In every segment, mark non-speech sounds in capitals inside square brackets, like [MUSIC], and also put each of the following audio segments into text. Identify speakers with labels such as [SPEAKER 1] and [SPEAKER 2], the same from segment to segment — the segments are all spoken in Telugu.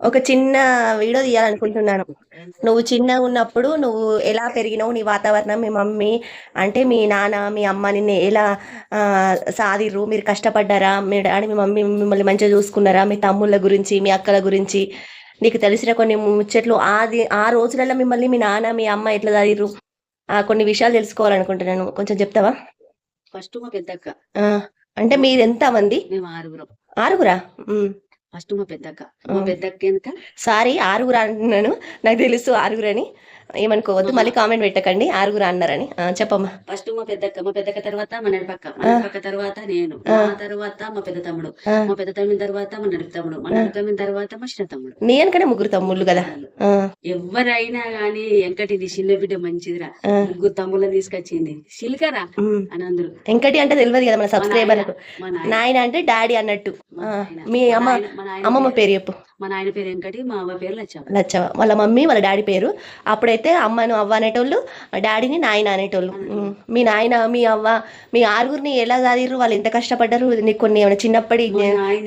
[SPEAKER 1] ఒక చిన్న వీడియో తీయాలనుకుంటున్నాను. నువ్వు చిన్నగా ఉన్నప్పుడు నువ్వు ఎలా పెరిగినావు నీ వాతావరణం? మీ మమ్మీ అంటే మీ నాన్న మీ అమ్మ నిన్ను ఎలా సాదిర్రు మీరు కష్టపడ్డారా? మీ డాడీ మీ మమ్మీ మిమ్మల్ని మంచిగా చూసుకున్నారా? మీ తమ్ముళ్ళ గురించి మీ అక్కల గురించి? నీకు తెలిసిన కొన్ని ముచ్చట్లు ఆది ఆ రోజులలో మిమ్మల్ని మీ నాన్న మీ అమ్మ ఎట్లా చదివిర్రు ఆ కొన్ని విషయాలు తెలుసుకోవాలనుకుంటున్నాను. కొంచెం చెప్తావా?
[SPEAKER 2] ఫస్ట్ మా పెద్దక్క.
[SPEAKER 1] అంటే మీరు ఎంత మంది
[SPEAKER 2] ఆరుగురం. ఫస్ట్ మా పెద్దక్క. మా పెద్దక్క
[SPEAKER 1] సారీ ఆరుగురు అంటున్నాను నాకు తెలుసు ఆరుగురు అని ఏమనుకోవద్దు మళ్ళీ కామెంట్ పెట్టకండి ఆరుగురు అన్నారని. చెప్పమ్మా.
[SPEAKER 2] ఫస్ట్ మా పెద్దక్క మా పెద్దక్క తర్వాత మా నడిపక్క. మా నడిపక్క తర్వాత నేను. మా తర్వాత మా పెద్ద తమ్ముడు. మా పెద్ద తమ్మిన తర్వాత మా నడుపు తమ్ముడు. మా నడుపు తమ్మిన తర్వాత మా చిన్న తమ్ముడు.
[SPEAKER 1] నీ వెనకనే ముగ్గురు తమ్ముళ్ళు కదా.
[SPEAKER 2] ఎవరైనా గాని వెంకటిది చిన్న బిడ్డ మంచిదిరా. ముగ్గురు తమ్ముళ్ళని తీసుకొచ్చింది. సిల్కరా. అని అందరూ.
[SPEAKER 1] వెంకటి అంటే తెలియదు కదా మన సబ్స్క్రైబర్లకు
[SPEAKER 2] మా నాయన.
[SPEAKER 1] అంటే డాడీ అన్నట్టు.
[SPEAKER 2] మా
[SPEAKER 1] అమ్మ అమ్మమ్మ
[SPEAKER 2] పేరు-
[SPEAKER 1] చెప్పు.
[SPEAKER 2] మా నాయన పేరు వెంకటి మా అవ్వ పేరు లచ్చమ్మ
[SPEAKER 1] లచ్చవ వాళ్ళ మమ్మీ వాళ్ళ డాడీ పేరు. అప్పుడైతే అమ్మను అవ్వ అనేటోళ్ళు డాడీని నాయన అనేటోళ్ళు. మీ నాయన మీ అవ్వ మీ ఆరుగురిని ఎలా చదివారు వాళ్ళు ఎంత కష్టపడ్డారు? నీకు కొన్ని ఏమైనా చిన్నప్పటి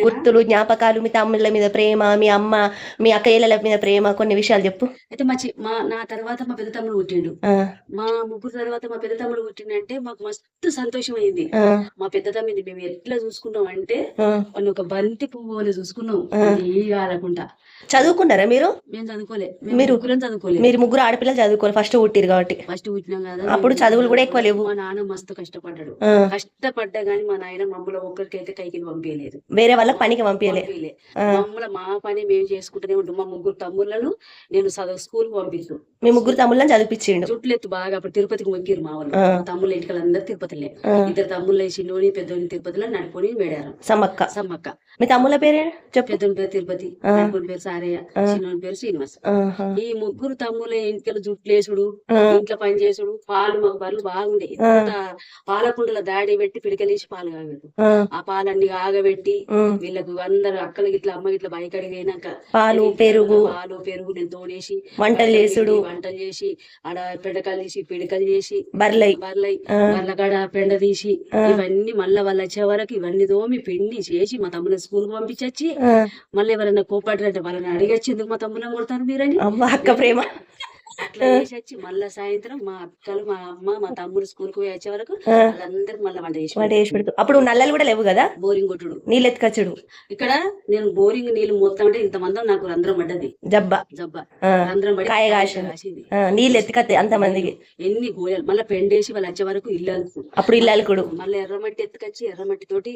[SPEAKER 1] గుర్తులు జ్ఞాపకాలు మీ తమ్ముళ్ళ మీద ప్రేమ మీ అమ్మ మీ అక్కయ్యల మీద ప్రేమ కొన్ని విషయాలు చెప్పు.
[SPEAKER 2] అయితే మా మా నా తర్వాత మా పెద్ద తమ్ముడు పుట్టిండు మా ముగ్గురు తర్వాత మా పెద్ద తమ్ముడు పుట్టిండంటే మాకు మస్తు సంతోషం అయింది మా పెద్ద తమ్మిని మేము ఎట్లా చూసుకున్నాం అంటే. వాళ్ళు ఒక బంతి పువ్వు చూసుకున్నాం. ఏ కాలకుండా.
[SPEAKER 1] చదువుకున్నారా మీరు?
[SPEAKER 2] మేము చదువుకోలే.
[SPEAKER 1] మీరు-
[SPEAKER 2] ముగ్గురం చదువుకోలేదు.
[SPEAKER 1] మీరు ముగ్గురు ఆడపిల్లలు చదువుకోవాలి ఫస్ట్ పుట్టిరు కాబట్టి.
[SPEAKER 2] ఫస్ట్ పుట్టినాం కదా
[SPEAKER 1] అప్పుడు చదువులు కూడా ఎక్కువ లేవు.
[SPEAKER 2] మా నాన్న మస్తు కష్టపడ్డాడు. కష్టపడ్డా గానీ మా నాయన మమ్మల్ని ఒక్కరికైతే కైకి పంపించలేదు
[SPEAKER 1] వేరే వాళ్ళకి పనికి పంపించలే
[SPEAKER 2] పంపించలే
[SPEAKER 1] ఆ.
[SPEAKER 2] మమ్మల్ని మా పని మేము చేసుకుంటూనే ఉంటాం మా ముగ్గురు తమ్ముళ్ళను నేను చదువు స్కూల్ పంపిస్తూ.
[SPEAKER 1] మీ ముగ్గురు తమ్ముళ్ళని చదివిపించిండు
[SPEAKER 2] చుట్లెత్తు బాగా అప్పుడు తిరుపతికి మొక్కిరు మా వాళ్ళు. తమ్ముళ్ళ ఇంటికి అందరు తిరుపతిలే. ఇద్దరు తమ్ముళ్ళ చిన్నోని పెద్దోని తిరుపతిలో నడుపుకొని మేడారం
[SPEAKER 1] సమ్మక్క.
[SPEAKER 2] సమ్మక్క.
[SPEAKER 1] మీ తమ్ముళ్ళ పేరే చెప్పు.
[SPEAKER 2] పెద్దోని పేరు తిరుపతి. నడుపుని పేరు సారయ్య చిన్నోని పేరు శ్రీనివాస్. ఈ ముగ్గురు తమ్ముళ్ళ ఇంటికి జుట్లేసుడు ఇంట్లో పని చేసుడు పాలు మాకు బర్రెలు బాగుండే. పాలకుండల దాడి పెట్టి పిడికలేసి పాలు కాగదు
[SPEAKER 1] ఆ,
[SPEAKER 2] పాలన్నీ ఆగబెట్టి. వీళ్ళకు అందరు అక్కలకి ఇట్లా అమ్మ ఇట్లా అయినాక
[SPEAKER 1] పాలు పెరుగు.
[SPEAKER 2] పాలు పెరుగు నేను తోడేసి
[SPEAKER 1] వంటలు చేసుడు.
[SPEAKER 2] వంటలు చేసి ఆడ పెడకలు తీసి పిడకలు చేసి
[SPEAKER 1] బర్లై
[SPEAKER 2] బర్లై
[SPEAKER 1] ఆ.
[SPEAKER 2] బర్ల కాడ పెండ తీసి ఇవన్నీ మళ్ళీ వాళ్ళు వచ్చే వరకు ఇవన్నీ తోమి పిండి చేసి మా తమ్ముని స్కూల్కి పంపించొచ్చి మళ్ళీ ఎవరైనా కోపాడంటే వాళ్ళని అడిగచ్చి ఎందుకు మా తమ్ముని కొడతారు మీరని.
[SPEAKER 1] అవ్వ అక్క ప్రేమ.
[SPEAKER 2] అట్లా చేసి వచ్చి మళ్ళా సాయంత్రం మా అక్కలు మా అమ్మ మా తమ్ముడు స్కూల్కి పోయి వచ్చే వరకు. వాళ్ళందరికి మళ్ళీ వంట చేసి
[SPEAKER 1] పెడుతూ అప్పుడు నల్లలు కూడా లేవు కదా?
[SPEAKER 2] బోరింగ్ కొట్టుడు.
[SPEAKER 1] నీళ్ళు ఎత్తుకచ్చుడు.
[SPEAKER 2] ఇక్కడ నేను బోరింగ్ నీళ్ళు మొత్తం అంటే ఇంతమంది నాకు రంధ్రం పడ్డది.
[SPEAKER 1] జబ్బ.
[SPEAKER 2] జబ్బ. రంధ్రం పడి
[SPEAKER 1] కాయ కాసింది. నీళ్ళు ఎత్తుకత్తే అంతమందికి
[SPEAKER 2] ఎన్ని గోయాలు. మళ్ళీ పెండేసి వాళ్ళు వచ్చే వరకు ఇల్లు
[SPEAKER 1] అప్పుడు ఇల్లు అలుకుడు
[SPEAKER 2] మళ్ళీ ఎర్రమట్టి ఎత్తుకొచ్చి ఎర్రమట్టి తోటి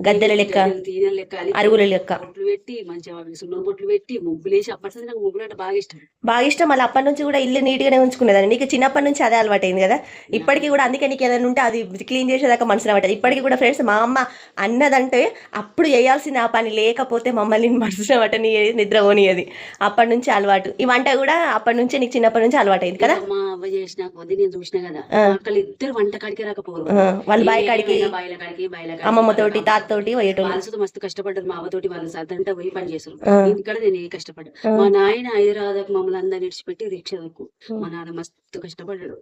[SPEAKER 1] గద్దెల లెక్క
[SPEAKER 2] తీనెల లెక్క
[SPEAKER 1] అరుగుల లెక్క.
[SPEAKER 2] బొట్లు పెట్టి మంచిగా సున్నం బొట్లు పెట్టి ముగ్గులు వేసి అప్పటి నాకు ముగ్గులు అంటే బాగా ఇష్టం.
[SPEAKER 1] బాగా ఇష్టం. మళ్ళీ అప్పటి నుంచి కూడా ఇల్లు నీట్ గానే ఉంచుకునేదాన్ని. నీకు చిన్నప్పటి నుంచి అదే అలవాటు అయింది కదా? ఇప్పటికీ కూడా అందుకే నీకు ఏదైనా ఉంటే అది క్లీన్ చేసేదాకా మనసు రావట్లేదు ఇప్పటికీ కూడా ఫ్రెండ్స్ మా అమ్మ అన్నదంటే అప్పుడు చేయాల్సిన ఆ పని లేకపోతే మమ్మల్ని మనసు రావటని నిద్ర పోనీయది. అప్పటి నుంచి అలవాటు. ఈ వంట కూడా అప్పటి నుంచి నీకు చిన్నప్పటి నుంచి అలవాటు అయింది కదా?
[SPEAKER 2] మా అవ్వ చేసిన కొద్ది నేను చూసిన కదా
[SPEAKER 1] ఆ.
[SPEAKER 2] అక్కడ ఇద్దరు వంట కాడికి రాకపోరు.
[SPEAKER 1] ఆ, వాళ్ళ బాయి కాడికి
[SPEAKER 2] బాయిల కాడికి బాయిల కాడికి
[SPEAKER 1] అమ్మమ్మ తోటి తాత తోటి పోయేటోళ్ళు.
[SPEAKER 2] మస్తు కష్టపడ్డారు మా అవ్వతోటి వాళ్ళు సర్దంతా పోయి పని చేశారు. ఇక్కడ నేను కష్టపడ్డా. మా నాయన హైదరాబాద్ మమ్మల్ని అందరిని విడిచిపెట్టి రిక్ష దక్కు మా నాన్న మస్తు కష్టపడ్డాడు.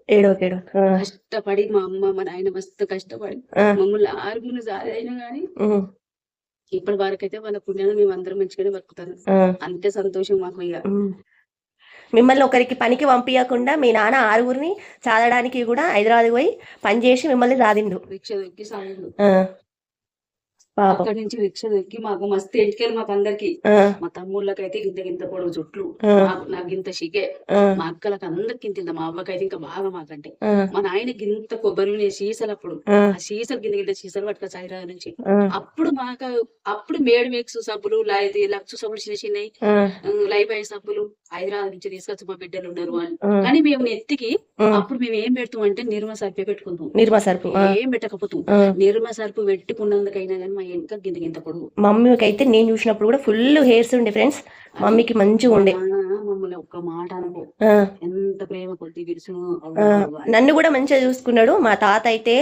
[SPEAKER 2] కష్టపడి మా అమ్మ మా నాయన మస్తు కష్టపడి మమ్మల్ని ఆరుగురు సారైనా గానీ
[SPEAKER 1] ఉమ్,
[SPEAKER 2] ఇప్పటి వరకు అయితే వాళ్ళ పుణ్యాన్ని మేము అందరం మంచిగానే బతుకుతాను అంతే సంతోషం మాకు ఇక.
[SPEAKER 1] మిమ్మల్ని ఒకరికి పనికి పంపించకుండా మీ నాన్న ఆరుగురిని చాదడానికి కూడా హైదరాబాద్ పోయి పని చేసి మిమ్మల్ని సాదిండు
[SPEAKER 2] రిక్ష
[SPEAKER 1] పాపం
[SPEAKER 2] అక్కడి నుంచి రిక్ష దొక్కి మాకు మస్తు ఎంటికెళ్ళి మాకు అందరికి మా తమ్ముళ్ళకైతే గింత గింత పొడవు చుట్లు. నాకు గింత షికే మా అక్కలకు అందరికి ఇంత ఇంత మా అవ్వకైతే ఇంకా బాగా మాకంటే. మా నాయన గింత కొబ్బరి నూనె సీసలు అప్పుడు.
[SPEAKER 1] ఆ,
[SPEAKER 2] సీసలు గింత గింత సీసలు పట్టుక హైదరాబాద్ నుంచి. అప్పుడు మాకు అప్పుడు మేడ్ మేక్స్ సబ్బులు లైది లక్స్ సబ్బులు చిన్న చిన్నవి. లైఫ్ సబ్బులు హైదరాబాద్ నుంచి తీసుకొచ్చి మా బిడ్డలు ఉన్నారు అని
[SPEAKER 1] ఆ.
[SPEAKER 2] కానీ మేము నెత్తికి
[SPEAKER 1] ఆ.
[SPEAKER 2] అప్పుడు మేము ఏం పెడతాం అంటే నిర్మ సర్పే పెట్టుకుంటాం.
[SPEAKER 1] నిర్మా సరుపు
[SPEAKER 2] ఏం పెట్టకపోతాం. నిర్మ సర్పు పెట్టుకున్నందుకైనా కానీ మా వెనక గింత గింత పొడుగు.
[SPEAKER 1] మమ్మీకి అయితే నేను చూసినప్పుడు కూడా ఫుల్ హెయిర్స్ ఉండే ఫ్రెండ్స్. మమ్మీకి మంచిగా ఉండే.
[SPEAKER 2] మమ్మల్ని ఒక్క మాట ఎంత ప్రేమ కొద్ది విరుసును
[SPEAKER 1] నన్ను కూడా మంచిగా చూసుకున్నాడు. మా తాత అయితే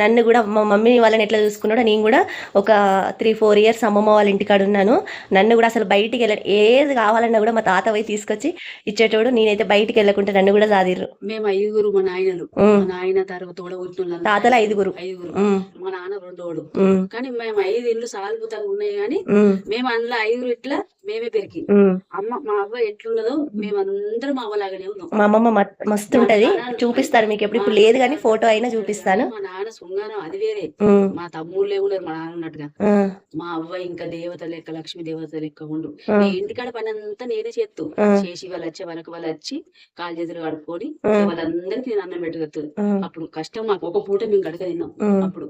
[SPEAKER 1] నన్ను కూడా మా మమ్మీ వాళ్ళని ఎట్లా చూసుకున్నాడో నేను కూడా ఒక త్రీ ఫోర్ ఇయర్స్ అమ్మమ్మ వాళ్ళ ఇంటికాడ ఉన్నాను. నన్ను కూడా అసలు బయటికి వెళ్ళ ఏది కావాలన్నా కూడా మా తాత పోయి తీసుకొచ్చి ఇచ్చేటోడు. నేనైతే బయటికి వెళ్ళకుంటే నన్ను కూడా సాదిర్రు.
[SPEAKER 2] మేము ఐదుగురు మా నాయనలు. మా. నాయన తర్వాత తోడ పుట్టిన
[SPEAKER 1] తాతలు ఐదుగురు.
[SPEAKER 2] ఐదుగురు. మా. నాన్న రెండోడు కానీ మేము ఐదు ఇల్లు సాల్పుతంగా ఉన్నాయి కానీ మేము అందులో ఐదుగురు ఇట్లా మేమే పెరిగి. అమ్మ మా అవ్వ ఎట్లున్నదో మేమందరం అవ్వలాగానే ఉన్నాం.
[SPEAKER 1] మా అమ్మమ్మ మస్తు ఉంటది. చూపిస్తాను మీకు ఎప్పుడు. ఇప్పుడు లేదు కానీ ఫోటో అయినా చూపిస్తాను.
[SPEAKER 2] మా నాన్న శృంగారం అది వేరే. మా తమ్ముళ్ళే ఉన్నారు మా నాన్న ఉన్నట్టుగా. మా అవ్వ ఇంకా దేవత లెక్క లక్ష్మీ దేవత లెక్క ఉండు. ఇంటికాడ పని అంతా నేనే చేస్తూ. చేసి వాళ్ళు వచ్చే వాళ్ళకి వాళ్ళు వచ్చి కాలు చేతులు కడుక్కొని. వాళ్ళందరికీ నేను అన్నం
[SPEAKER 1] ఆ,
[SPEAKER 2] అప్పుడు కష్టం మాకు. ఒక పూట మేము గడక తిన్నాం అప్పుడు.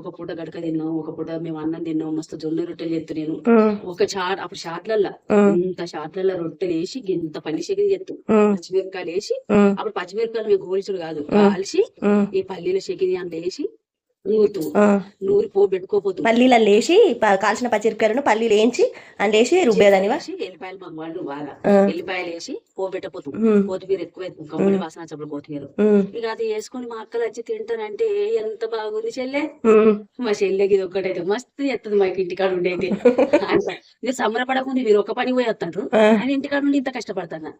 [SPEAKER 2] ఒక పూట గడక తిన్నాం. ఒక పూట మేము అన్నం తిన్నాం. మస్తు జొన్న రొట్టెలు చేస్తూ నేను. ఒక చాట్ అప్పుడు షాట్లల్లో. ఇంత షాట్లలో రొట్టెలు వేసి ఇంత పల్లి చేస్తూ
[SPEAKER 1] ఉమ్,
[SPEAKER 2] పచ్చిమిరపకాయలు వేసి అప్పుడు పచ్చిమిరపకాయలు మేము గోల్చుడు కాదు. కాల్చి ఈ పల్లీల చెగిరి అంత వేసి నూరుతూ. నూరి పో పెట్టుకోపోతూ.
[SPEAKER 1] పల్లీలు లేచి కాల్చిన పచ్చిమిరపకాయలను పల్లీలు వేయించి అండేసి రుబ్బేదానివా?
[SPEAKER 2] వేసి ఎల్లిపాయలు మాకు వాళ్ళు బాగా ఎల్లిపాయలు వేసి పోబెట్టపోతు కొత్తిమీర ఎక్కువ కమ్మడి వాసన చప్పుడు కొత్తిమీర. ఇక అది వేసుకొని మా అక్కలు వచ్చి తింటానంటే ఎంత బాగుంది చెల్లె. మా చెల్లెకి ఇది ఒక్కటైతే మస్తు ఎత్తది మాకు ఇంటికాడ ఉండేది మీరు [LAUGHS] సంబరపడకుండా మీరు ఒక పని పోయి వస్తాడు
[SPEAKER 1] ఆ,
[SPEAKER 2] అని ఇంటికాడ ఉండి ఇంత కష్టపడతాను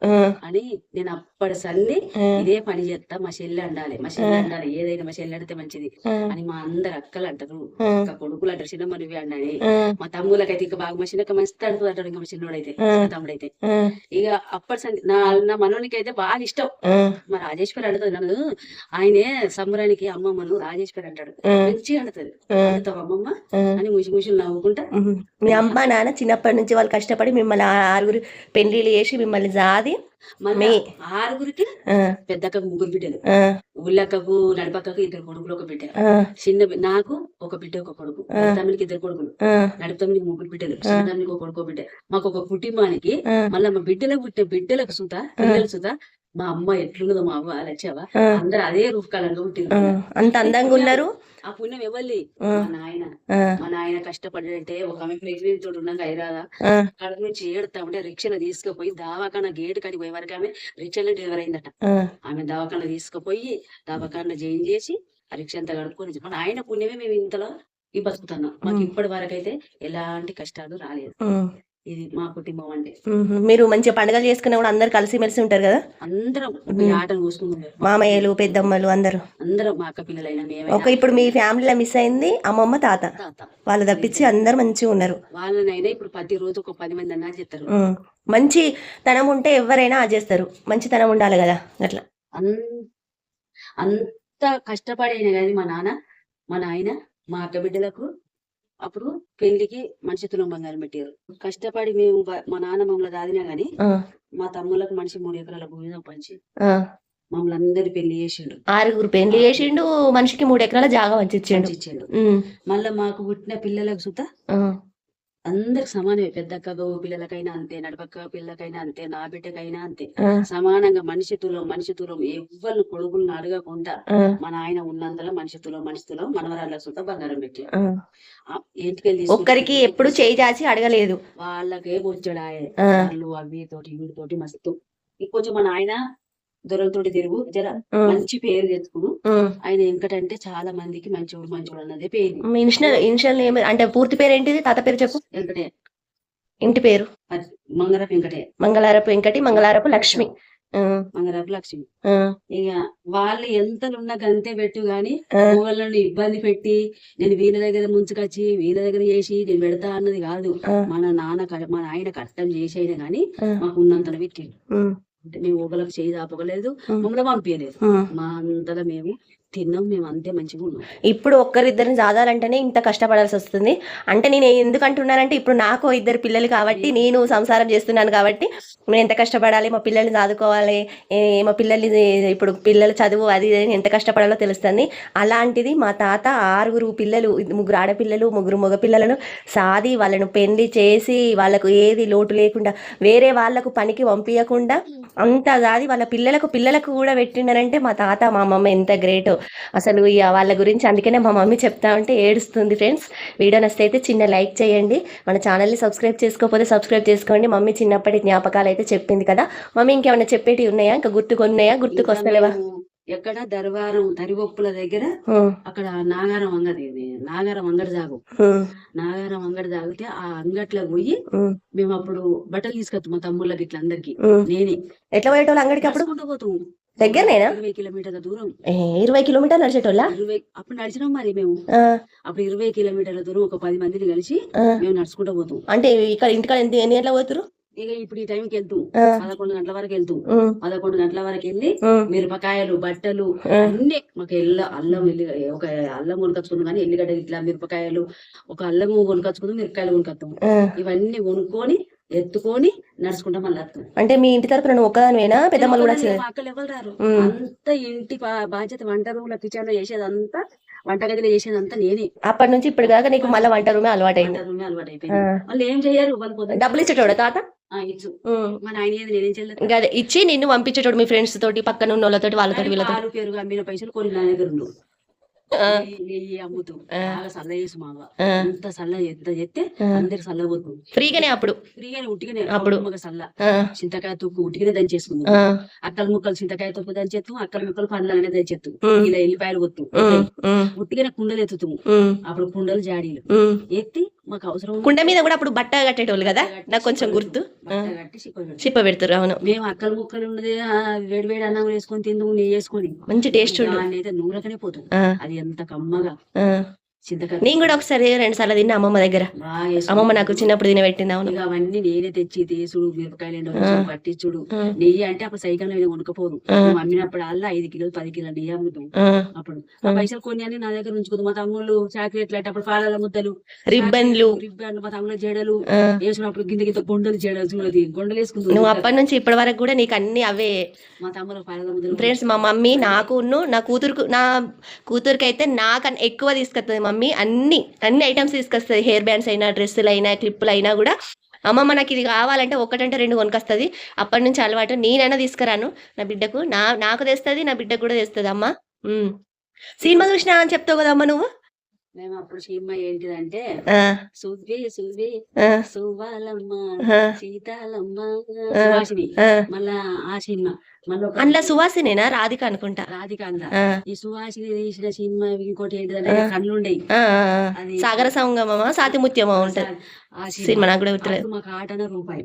[SPEAKER 2] అని నేను అప్పటి సన్ని
[SPEAKER 1] ఆ,
[SPEAKER 2] ఇదే పని చేస్తా మా చెల్లె అండాలి. మా చెల్లె అండాలి. ఏదైనా మా చెల్లె అడితే మంచిది అని మా అందరు అక్కలు అంటారు ఇంకా కొడుకులు అంటారు చిన్న మనవి అండని
[SPEAKER 1] ఆ,
[SPEAKER 2] మా తమ్ములకైతే ఇంకా బాగా మా చిన్నక మస్తు అడుగుతుంది అంటాడు ఇంకా మా చిన్నోడైతే తమ్ముడైతే. ఇక అప్పటి సంది నా నా మనోనికి అయితే బాగా ఇష్టం. మా రాజేశ్వరి అంటది నన్ను ఆయనే సంబరానికి అమ్మమ్మను రాజేశ్వరి అంటాడు. మంచిగా అంటది. అంటావు అమ్మమ్మ. అని ముసి ముసిలు నవ్వుకుంటా.
[SPEAKER 1] మీ అమ్మ నాన్న చిన్నప్పటి నుంచి వాళ్ళు కష్టపడి మిమ్మల్ని ఆరుగురు పెళ్ళిళ్ళు చేసి మిమ్మల్ని జాది.
[SPEAKER 2] మళ్ళీ ఆరుగురికి
[SPEAKER 1] ఆ,
[SPEAKER 2] పెద్దక్కకు ముగ్గురు బిడ్డలు. ఉల్లక్కకు నడిపక్కకు ఇద్దరు కొడుకులు ఒక బిడ్డ. చిన్న నాకు ఒక బిడ్డ ఒక కొడుకు. తమ్మునికి ఇద్దరు కొడుకులు.
[SPEAKER 1] ఆ,
[SPEAKER 2] నడుపు తమ్మునికి ముగ్గురు బిడ్డలు. చిన్న ఒక కొడుకు బిడ్డ. మాకు ఒక కుటుంబానికి మళ్ళీ మా బిడ్డలకు పుట్టే బిడ్డలకు సుత పిల్లలు సుత మా అమ్మ ఎట్లున్నదో మా అవ్వ లచ్చావా. అందరు అదే రూపకాలంగా. పుట్టింది
[SPEAKER 1] అంత అందంగా ఉన్నారు.
[SPEAKER 2] ఆ పుణ్యం
[SPEAKER 1] ఆ.
[SPEAKER 2] మా నాయన.
[SPEAKER 1] ఆ,
[SPEAKER 2] మా నాయన కష్టపడ్డాడంటే ఒక ఆమె ప్రెగ్నెంట్ తోటి ఉన్నాక
[SPEAKER 1] ఆ,
[SPEAKER 2] కడుపు నుంచి ఏడుతా ఉంటే రిక్షలో తీసుకుపోయి దావాఖాన గేటు కాడికి పోయే వరకు ఆమె రిక్షలో డెలివరీ అయిందట. ఆమె దవాఖాన తీసుకుపోయి దవాఖాన జాయిన్ చేసి ఆ రిక్ష అంతా కడుక్కొని మన ఆయన పుణ్యమే మేము ఇంతలో ఈ బతుకుతున్నాం. మాకు ఇప్పటి వరకు అయితే ఎలాంటి కష్టాలు రాలేదు. ఇది మా కుటుంబం అంటే.
[SPEAKER 1] మీరు మంచిగా పండుగలు చేసుకున్నా కూడా అందరు కలిసిమెలిసి ఉంటారు కదా?
[SPEAKER 2] అందరం ఆటను కూసుకుందాం
[SPEAKER 1] మామయ్యలు పెద్దమ్మలు అందరూ.
[SPEAKER 2] అందరం మా అక్క పిల్లలైనా
[SPEAKER 1] ఒక ఇప్పుడు మీ ఫ్యామిలీలో మిస్ అయింది అమ్మమ్మ తాత? వాళ్ళు తప్పించి అందరు మంచిగా ఉన్నారు.
[SPEAKER 2] వాళ్ళనైనా ఇప్పుడు ప్రతి రోజు ఒక పది మంది అన్నా చెప్తారు.
[SPEAKER 1] మంచి తనం ఉంటే ఎవరైనా ఆచేస్తారు మంచితనం ఉండాలి కదా అట్లా.
[SPEAKER 2] అంత కష్టపడైనా కానీ మా నాన్న మా నాయన మా అక్క బిడ్డలకు అప్పుడు పెళ్ళికి మనిషి తులం బంగారం పెట్టారు కష్టపడి మేము మా నాన్న మమ్మల్ని దాదినా గాని మా తమ్ములకు మనిషి మూడు ఎకరాల భూమి పంచి
[SPEAKER 1] ఆ.
[SPEAKER 2] మమ్మల్ని అందరి పెళ్ళి చేసిండు.
[SPEAKER 1] ఆరుగురు పెళ్ళి చేసిండు మనిషికి మూడు ఎకరాల జాగా వంచిచ్చిండు
[SPEAKER 2] మళ్ళా మాకు పుట్టిన పిల్లలకు సుత అందరికి సమానమే. పెద్దక్క గౌ పిల్లలకైనా అంతే నడపక్క పిల్లలకైనా అంతే నా బిడ్డకైనా అంతే. సమానంగా మనిషి తులం మనిషి తులం ఎవ్వరు కొడుకులను అడగకుండా
[SPEAKER 1] ఆ,
[SPEAKER 2] మా నాయన ఉన్నంతలో మనిషి తులం మనిషి తులం మనవరాళ్ళ సుత బంగారం ఇంటికెళ్ళి తీసుకొచ్చి
[SPEAKER 1] ఒక్కరికి ఎప్పుడు చేయి అడగలేదు.
[SPEAKER 2] వాళ్ళకే వచ్చాడాయే
[SPEAKER 1] ఆ,
[SPEAKER 2] వాళ్ళు అవి తోటి వీడి తోటి మస్తు. ఇంకొంచెం మా నాయన దొరలతోటి తిరుగు. జర మంచి పేరు తెచ్చుకును
[SPEAKER 1] ఆ.
[SPEAKER 2] ఆయన వెంకటంటే చాలా మందికి మంచోడు మంచోడు అన్నదే పేరు.
[SPEAKER 1] మీ ఇనిషియల్ ఇనిషియల్ నేమ్ అంటే పూర్తి పేరు ఏంటిది? తాత పేరు చెప్పు.
[SPEAKER 2] వెంకటే.
[SPEAKER 1] ఇంటి పేరు?
[SPEAKER 2] అది మంగరపు వెంకటే.
[SPEAKER 1] మంగళారపు వెంకటి మంగళారపు లక్ష్మి. ఆ,
[SPEAKER 2] మంగరపు లక్ష్మి. ఇక వాళ్ళు ఎంతలున్న గంతే పెట్టు గాని వాళ్ళని ఇబ్బంది పెట్టి నేను వీళ్ళ దగ్గర ముంచుకొచ్చి వీళ్ళ దగ్గర చేసి నేను పెడతా అన్నది కాదు. మన నాన్న క- మా నాయన కష్టం చేసేది గాని మాకు ఉన్నంతలో పెట్టిండు. మేము ఒకరికి చేయి ఆపగలేదు
[SPEAKER 1] ఉమ్,
[SPEAKER 2] మమ్మల్ని పంపించలేదు. మా అంతలో మేము తిన్నాం మేము అంతే మంచిగా ఉన్నాం.
[SPEAKER 1] ఇప్పుడు ఒక్కరిద్దరిని సాధాలంటేనే ఇంత కష్టపడాల్సి వస్తుంది. అంటే నేను ఎందుకు అంటున్నానంటే ఇప్పుడు నాకు ఇద్దరు పిల్లలు కాబట్టి నేను సంసారం చేస్తున్నాను కాబట్టి నేను ఎంత కష్టపడాలి మా పిల్లల్ని చదువుకోవాలి ఏ, మా పిల్లల్ని ఇప్పుడు పిల్లలు చదువు అది ఎంత కష్టపడాలో తెలుస్తుంది. అలాంటిది మా తాత ఆరుగురు పిల్లలు ముగ్గురు ఆడపిల్లలు ముగ్గురు మగ పిల్లలను సాది వాళ్ళను పెళ్ళి చేసి వాళ్ళకు ఏది లోటు లేకుండా వేరే వాళ్ళకు పనికి పంపించకుండా అంత సాది వాళ్ళ పిల్లలకు పిల్లలకు కూడా పెట్టిండనంటే మా తాత మా అమ్మమ్మ ఎంత గ్రేట్. అసలు ఇక వాళ్ళ గురించి అందుకనే మా మమ్మీ చెప్తా ఉంటే ఏడుస్తుంది ఫ్రెండ్స్ వీడియో నచ్చితే అయితే చిన్న లైక్ చేయండి. మన ఛానల్ని సబ్స్క్రైబ్ చేసుకోకపోతే సబ్స్క్రైబ్ చేసుకోండి. మమ్మీ చిన్నప్పటి జ్ఞాపకాలు అయితే చెప్పింది కదా. మమ్మీ ఇంకేమైనా చెప్పేటివి ఉన్నాయా? ఇంకా గుర్తుకున్నాయా? గుర్తుకొస్తలేవా?
[SPEAKER 2] ఎక్కడ దర్బారం తరిగొప్పుల దగ్గర అక్కడ నాగారం అంగడి ఇది, నాగారం అంగడి జాగు. నాగారం అంగడి తాగితే ఆ అంగట్లో పోయి మేము అప్పుడు బట్టలు తీసుకొస్తాం మా తమ్ముళ్ళకి ఇట్లా అందరికి. నేనే.
[SPEAKER 1] ఎట్లా పోయేటోళ్ళు అంగడికి అప్పుడు?
[SPEAKER 2] నడుచుకుంటూ పోతాం.
[SPEAKER 1] దగ్గరనేనా?
[SPEAKER 2] ఇరవై కిలోమీటర్ల దూరం.
[SPEAKER 1] ఇరవై కిలోమీటర్లు నడిచేటోళ్ళ?
[SPEAKER 2] ఇరవై అప్పుడు నడిచినాం మరి మేము. అప్పుడు ఇరవై కిలోమీటర్ల దూరం ఒక పది మందిని కలిసి. మేము నడుచుకుంటూ పోతాం.
[SPEAKER 1] అంటే ఇక్కడ ఇంటికాడ ఎన్ని ఎన్ని గంటలకు పోతురు
[SPEAKER 2] ఇక ఇప్పుడు ఈ టైంకి వెళ్తాం. పదకొండు గంటల వరకు వెళ్తాం. పదకొండు గంటల వరకు వెళ్ళి మిరపకాయలు బట్టలు. అన్ని మాకు ఎల్ల అల్లం ఎల్లి ఒక అల్లం కొనుకొచ్చుకుందాం కానీ ఎల్లిగడ్డ ఇట్లా మిరపకాయలు ఒక అల్లం కొనుకొచ్చుకుందాం మిరపకాయలు కొనుకొస్తాం. ఇవన్నీ కొనుక్కొని ఎత్తుకొని నడుచుకుంటాం మళ్ళీ
[SPEAKER 1] అంటే మీ ఇంటి తరపున నువ్వు ఒక్కదానివేనా? పెద్దమ్మలు కూడా
[SPEAKER 2] అక్కలు ఎవరు రారు. అంత ఇంటి బాధ్యత వంట రూమ్లో కిచెన్లో చేసేదంతా వంటగదిలో చేసేదంతా నేనే.
[SPEAKER 1] అప్పటి నుంచి ఇప్పుడు దాకా నీకు మళ్ళీ వంట రూమే అలవాటైంది.
[SPEAKER 2] వంట రూమే అలవాటు
[SPEAKER 1] ఆ.
[SPEAKER 2] అయిపోయింది వాళ్ళు ఏం పొద్దున్న
[SPEAKER 1] డబ్బులు ఇచ్చేటోడు తాత?
[SPEAKER 2] ఇచ్చు.
[SPEAKER 1] ఉమ్.
[SPEAKER 2] మా నాయన ఏది నేనేం చేయలేదు.
[SPEAKER 1] ఇంకా అదే ఇచ్చి నిన్ను పంపించేటోడు మీ ఫ్రెండ్స్ తోటి పక్కన ఉన్న వాళ్ళతోటి వాళ్ళతోటి. వీళ్ళతో
[SPEAKER 2] పాలు పెరుగు అమ్మిన పైసలు కొన్ని నా దగ్గర అమ్ముతూ
[SPEAKER 1] ఆ.
[SPEAKER 2] బాగా సల్ల చేసు సల్ల ఎంత చెప్తే
[SPEAKER 1] ఆ.
[SPEAKER 2] అందరికి సల్ల పోతుంది.
[SPEAKER 1] ఫ్రీగానే అప్పుడు.
[SPEAKER 2] ఫ్రీగానే ఉట్టిగానే
[SPEAKER 1] అప్పుడు.
[SPEAKER 2] సల్ల. చింతకాయ తొక్కు ఉట్టిగానే దంచేసుకుందాం. అక్కల ముక్కలు చింతకాయ తొక్కు దంచేస్తాం అక్కల ముక్కలు పండ్లనే దంచేస్తాం.
[SPEAKER 1] ఉమ్.
[SPEAKER 2] ఇలా ఎల్లిపాయలు కొత్తు ఉట్టిగానే కుండలు ఎత్తుతాము. అప్పుడు కుండలు జాడీలు. ఎత్తి మాకు అవసరం
[SPEAKER 1] కుండ మీద కూడా అప్పుడు బట్ట కట్టేటోళ్ళు కదా? నాకు కొంచెం గుర్తు.
[SPEAKER 2] చిప్ప పెడతాం.
[SPEAKER 1] చిప్ప పెడతారు అవును.
[SPEAKER 2] మేము అక్కల ముక్కలు ఉండదు వేడి వేడి అన్నం వేసుకొని తిందాము నెయ్యి వేసుకొని.
[SPEAKER 1] మంచి టేస్ట్ ఉండు.
[SPEAKER 2] దాన్ని అయితే నూరకనే పోతాం
[SPEAKER 1] ఆ,
[SPEAKER 2] అది ఎంత కమ్మగా.
[SPEAKER 1] నేను కూడా ఒకసారి రెండు సార్లు తిన్నా అమ్మమ్మ దగ్గర. అమ్మమ్మ నాకు చిన్నప్పుడు అవును.
[SPEAKER 2] ఇక అవన్నీ నేనే తెచ్చి తీసుడు మిరపకాయలు పట్టించుడు. నెయ్యి అంటే అప్పుడు సైకిల్ మీద కొనుక్కపోదు. అమ్మినప్పుడు అల్లా ఐదు కిలోలు పది కిలోలు నెయ్యి అమ్ముతాం. అప్పుడు ఆ పైసలు కొన్ని అని నా దగ్గర ఉంచుకుంది. మా తమ్ముళ్ళు చాక్లెట్లు అంటే అప్పుడు పాల ముద్దలు
[SPEAKER 1] రిబ్బన్లు.
[SPEAKER 2] రిబ్బన్లు మా తమ్ముళ్ళ జడలు. వేసినప్పుడు గింత గింత గొండలు జడలు చూడది గొండలు వేసుకుంది
[SPEAKER 1] నువ్వు అప్పటి నుంచి ఇప్పటి వరకు కూడా నీకు అన్ని అవే.
[SPEAKER 2] మా తమ్ముళ్ళ పాల ముద్దలు.
[SPEAKER 1] ఫ్రెండ్స్ మా మమ్మీ నాకును నా కూతురుకు నా కూతురికి అయితే నాకన్నా ఎక్కువ తీసుకొస్తుంది మమ్మీ అన్ని అన్ని ఐటమ్స్ తీసుకొస్తుంది. హెయిర్ బ్యాండ్స్ అయినా డ్రెస్సులు అయినా క్లిప్పులు అయినా కూడా. అమ్మమ్మ నాకు ఇది కావాలంటే ఒకటంటే రెండు కొనుకొస్తుంది. అప్పటి నుంచి అలవాటు. నేనైనా తీసుకురాను. నా బిడ్డకు. నా నాకు తెస్తుంది నా బిడ్డకు కూడా తెస్తుంది అమ్మ. సినిమా చూసినా అని చెప్తావు కదా అమ్మ నువ్వు?
[SPEAKER 2] మేము అప్పుడు సినిమా ఏంటిదంటే సువ్వాలమ్మ సీతాలమ్మ. మళ్ళా ఆ సినిమా.
[SPEAKER 1] అందులో సువాసినేనా? రాధిక అనుకుంటా.
[SPEAKER 2] రాధిక ఈ సువాసిని తీసిన సినిమా ఇంకోటి ఏంటిదంటే. అది
[SPEAKER 1] సాగర సంగమమా? సాతి ముత్యమా ఉంటది. సినిమా. నాకు కూడా
[SPEAKER 2] మాకు ఆటన రూపాయి.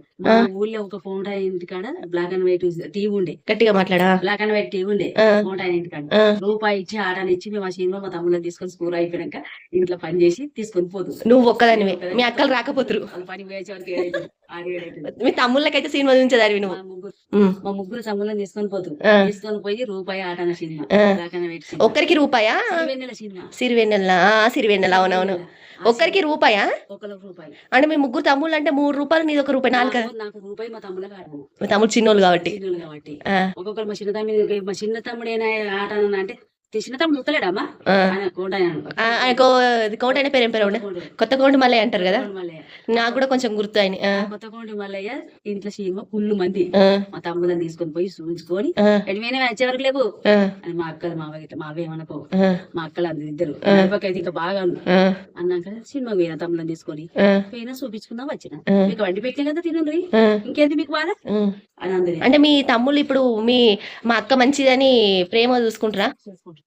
[SPEAKER 2] ఊళ్ళో ఒక ఫౌంటైన్ ఇంటికాడ బ్లాక్ అండ్ వైట్ టీవీ ఉండే.
[SPEAKER 1] గట్టిగా మాట్లాడా?
[SPEAKER 2] బ్లాక్ అండ్ వైట్ టీవీ ఉండే.
[SPEAKER 1] ఆ,
[SPEAKER 2] ఫౌంటైన్ ఇంటికాడ. రూపాయి ఇచ్చి ఆటని ఇచ్చి మేము ఆ సినిమా మా తమ్ముళ్ళని తీసుకొని స్కూల్ అయిపోయాక ఇంట్లో పని చేసి తీసుకొని పోదు.
[SPEAKER 1] నువ్వు ఒక్కదానివే. మీ అక్కలు రాకపోతురు
[SPEAKER 2] పని పోయేసే వరకు ఏడైతుంది ఆరు ఏడైతుంది
[SPEAKER 1] మీ తమ్ముళ్ళకైతే సినిమా చూపించేదానివి నువ్వు.
[SPEAKER 2] మా ముగ్గురు.
[SPEAKER 1] ఉమ్.
[SPEAKER 2] మా ముగ్గురు తమ్ముళ్ళని తీసుకొని పోతాం. తీసుకొని పోయి రూపాయి ఆటన సినిమా.
[SPEAKER 1] ఒక్కరికి రూపాయా?
[SPEAKER 2] సిరివెన్నెల
[SPEAKER 1] సిరివెన్నెల అవునవును. ఒక్కరికి రూపాయా?
[SPEAKER 2] ఒకరికి రూపాయి.
[SPEAKER 1] అంటే మీ ముగ్గురు తమ్ముళ్ళు అంటే మూడు రూపాయలు నీది ఒక రూపాయి నాలుగు
[SPEAKER 2] నాకు- రూపాయి మా తమ్ముళ్ళకి ఆడము
[SPEAKER 1] మీ తమ్ముడు చిన్నోళ్ళు కాబట్టి.
[SPEAKER 2] కాబట్టి. ఒక్కొక్కరు మా చిన్న తమ్ముడు మా చిన్న తమ్ముడైనా ఆట అన్న అంటే "తి- చిన్న తమ్ముడు ఉత్తలేడమ్మా
[SPEAKER 1] ఆ.
[SPEAKER 2] ఆయన కోట
[SPEAKER 1] ఆయనకు అయిన పేరు ఏం పేరు కొత్త కౌంట్ మళ్ళీ అంటారు కదా?
[SPEAKER 2] మల్లయ్య.
[SPEAKER 1] నాకు కూడా కొంచెం గుర్తు ఆయన
[SPEAKER 2] కొత్త కోటి మల్లయ్య ఇంట్లో సీమ ఫుల్ మంది. మా తమ్ముళ్ళని తీసుకొని పోయి చూపించుకొని ఎడిమైనా వచ్చే వరకు లేవు. మా అక్కలు మా అవ్వ మా అవే ఏమనుకో? మా అక్కలు అందరు ఇద్దరు. అయితే ఇంకా బాగా అన్నాక సినిమా పోయినా తమ్ముళ్ళని తీసుకొని. పోయినా చూపించుకుందాం వచ్చిన. మీకు వండి పెట్టిన కదా తినండి ఇంకేంది మీకు బాధ. అని
[SPEAKER 1] అంటే మీ తమ్ముళ్ళు ఇప్పుడు మీ మా అక్క మంచిదని ప్రేమ చూసుకుంటారా? ఉమ్,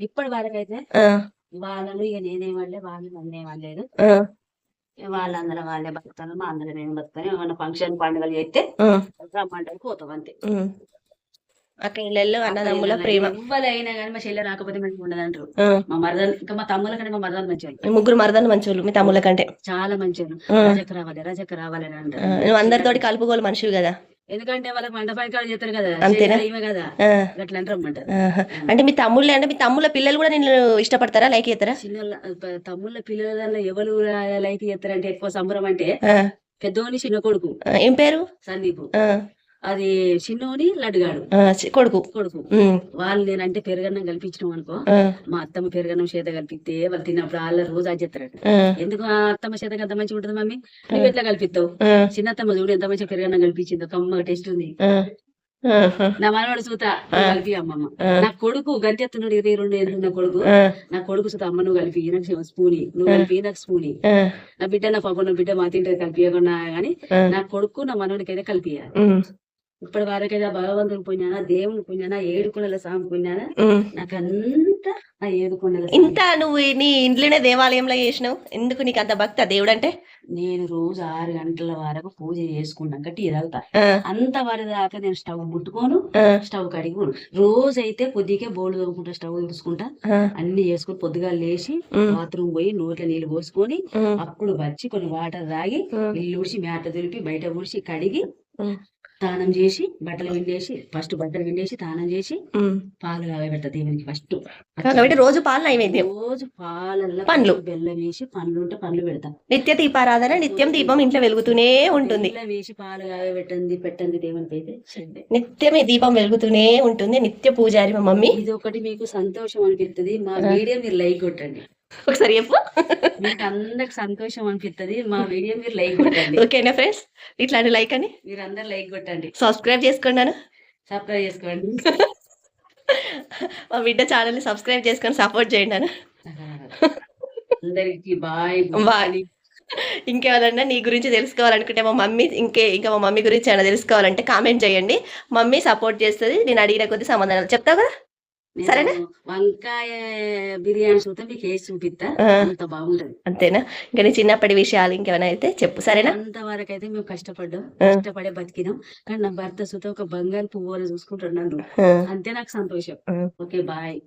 [SPEAKER 2] ఇప్పటి వరకైతే
[SPEAKER 1] ఆ,
[SPEAKER 2] వాళ్ళను ఇక నేనేమనలే వాళ్ళు నన్ను ఏమనలేదు వాళ్ళందరూ వాళ్ళే బతుకుతాను మా అందరం నేను బతుకుతాను. ఏమన్నా ఫంక్షన్ పండుగలు చేస్తే రమ్మంటారు పోతాం అంతే.
[SPEAKER 1] ఉమ్. అక్క ఇళ్ళల్లో అన్నదమ్ముల ప్రేమ.
[SPEAKER 2] ఎవ్వరైనా కానీ మా చెల్లె రాకపోతే మంచిగా ఉండదంటారు.
[SPEAKER 1] ఆ,
[SPEAKER 2] మా మరదలు ఇంకా మా తమ్ముల కంటే మా మరదలు మంచి
[SPEAKER 1] ముగ్గురు మరదలు మంచోళ్ళు మీ తమ్ముళ్ళ కంటే
[SPEAKER 2] చాలా
[SPEAKER 1] ఆ.
[SPEAKER 2] రజకు రావాలి రజకు రావాలి అని అంటారు
[SPEAKER 1] నువ్వు అందరితోటి కలుపుకోలు మనిషివి కదా.
[SPEAKER 2] ఎందుకంటే వాళ్ళకి మంట పైకాలు చేస్తారు కదా.
[SPEAKER 1] అంతేనా?
[SPEAKER 2] కదా. అట్లా అంటారు.
[SPEAKER 1] అంటే మీ తమ్ముళ్ళే అంటే మీ తమ్ముళ్ళ పిల్లలు కూడా నిన్ను ఇష్టపడతారా లైక్ చేస్తారా?
[SPEAKER 2] చిన్న తమ్ముళ్ళ పిల్లల ఎవరు లైక్ చేస్తారంటే ఎక్కువ సంబరం అంటే పెద్దోని చిన్న కొడుకు.
[SPEAKER 1] ఏం పేరు?
[SPEAKER 2] సందీప్. అది చిన్నోని
[SPEAKER 1] చి- కొడుకు.
[SPEAKER 2] కొడుకు. వాళ్ళు నేనంటే పెరగన్నం కల్పించడం అనుకో మా అత్తమ్మ పెరగన్నం చేత కల్పిస్తే వాళ్ళు తిన్నప్పుడు వాళ్ళ రోజు అది చెప్తారట. ఎందుకు ఆ అత్తమ్మ చేత అంత మంచిగా ఉంటుంది మమ్మీ? నువ్వు ఎట్లా కల్పిస్తావు? చిన్న అత్తమ్మ చూడు ఎంత మంచిగా పెరగన్నం కల్పించిందో కమ్మ టేస్ట్ ఉంది. నా మనవాడు చూత కలిపి అమ్మమ్మ. నా కొడుకు గంటెత్తున్నాడు ఇరవై రెండు ఏళ్ళు నా కొడుకు. నా కొడుకు సుత అమ్మ నువ్వు కలిపి నాకు స్పూని నువ్వు కలిపి నాకు స్పూని. నా బిడ్డ నా పాప నా బిడ్డ మా తింటే కలిపియకున్నా గానీ
[SPEAKER 1] ఆ,
[SPEAKER 2] నా కొడుకు నా మనవడికైతే కలిపియాలి ఇప్పటి వరకైతే భగవంతుడు పుణ్యానా దేవుని పుణ్యానా ఏడుకొండల స్వామి పుణ్యానా?
[SPEAKER 1] ఉమ్.
[SPEAKER 2] నాకు అంతా ఆ ఏడుకొండల.
[SPEAKER 1] ఇంత నువ్వు నీ ఇంట్లోనే దేవాలయంలో చేసినావు? ఎందుకు నీకు అంత భక్తి దేవుడు అంటే
[SPEAKER 2] నేను రోజు ఆరు గంటల వరకు పూజ చేసుకున్నాక టీ తాగుతా అంత వరకు దాకా నేను స్టవ్ ముట్టుకోను స్టవ్ కడిగిపోను రోజైతే పొద్దుకే బోల్డ్ తోముకుంటా స్టవ్ తుడుచుకుంటా.
[SPEAKER 1] ఆ,
[SPEAKER 2] అన్ని చేసుకుని పొద్దుగా లేచి బాత్రూమ్ పోయి నోట్ల నీళ్ళు పోసుకొని అప్పుడు వచ్చి కొన్ని వాటర్ తాగి ఇల్లు ఊడ్చి మేత దులిపి బయట ఊడ్చి కడిగి స్నానం చేసి బట్టలు విండేసి ఫస్ట్ బట్టలు విండేసి స్నానం చేసి. పాలు కాగబెడతా దేవునికి ఫస్ట్
[SPEAKER 1] కాబట్టి రోజు పాలు నైవేద్యం
[SPEAKER 2] రోజు పాలల్లో
[SPEAKER 1] పండ్లు.
[SPEAKER 2] బెల్లం వేసి పండ్లు ఉంటే పండ్లు పెడతా.
[SPEAKER 1] నిత్య దీపారాధన నిత్యం దీపం ఇంట్లో వెలుగుతూనే ఉంటుంది.
[SPEAKER 2] వేసి పాలు కాగబెట్టండి పెట్టండి దేవునికి అయితే చెడ్డే.
[SPEAKER 1] నిత్యం ఈ దీపం వెలుగుతూనే ఉంటుంది. నిత్య పూజారి మా మమ్మీ.
[SPEAKER 2] ఇది ఒకటి మీకు సంతోషం అనిపిస్తుంది మా వీడియో మీరు లైక్ కొట్టండి.
[SPEAKER 1] ఒకసారి చెప్పు.
[SPEAKER 2] మీకు అందరికి సంతోషం అనిపిస్తుంది మా వీడియో మీరు లైక్ కొట్టండి.
[SPEAKER 1] ఓకేనా ఫ్రెండ్స్? ఇట్లాంటి లైక్ అని?
[SPEAKER 2] మీరు అందరు లైక్ కొట్టండి.
[SPEAKER 1] సబ్స్క్రైబ్ చేసుకున్నాను
[SPEAKER 2] సబ్స్క్రైబ్ చేసుకోండి.
[SPEAKER 1] మా బిడ్డ ఛానల్ని సబ్స్క్రైబ్ చేసుకొని సపోర్ట్ చేయండి అన్న
[SPEAKER 2] అందరికి బాయ్
[SPEAKER 1] Bye. ఇంకెవరన్నా నీ గురించి తెలుసుకోవాలనుకుంటే మా మమ్మీ ఇంకే ఇంకా మా మమ్మీ గురించి ఏమైనా తెలుసుకోవాలంటే కామెంట్ చేయండి. మమ్మీ సపోర్ట్ చేస్తుంది నేను అడిగిన కొద్ది సమాధానాలు చెప్తావు కదా? సరేనా?
[SPEAKER 2] వంకాయ బిర్యానీ చూస్తే మీకు వేసి చూపిస్తా. అంత బాగుంటది.
[SPEAKER 1] అంతేనా? ఇంకా నీ చిన్నప్పటి విషయాలు ఇంకేమైనా అయితే చెప్పు సరేనా?
[SPEAKER 2] అంత వరకు అయితే మేము కష్టపడ్డాం. కష్టపడే బతికినాం. కానీ నా భర్త సుత ఒక బంగారు పువ్వులు చూసుకుంటున్నాను అంతే నాకు సంతోషం. Okay bye.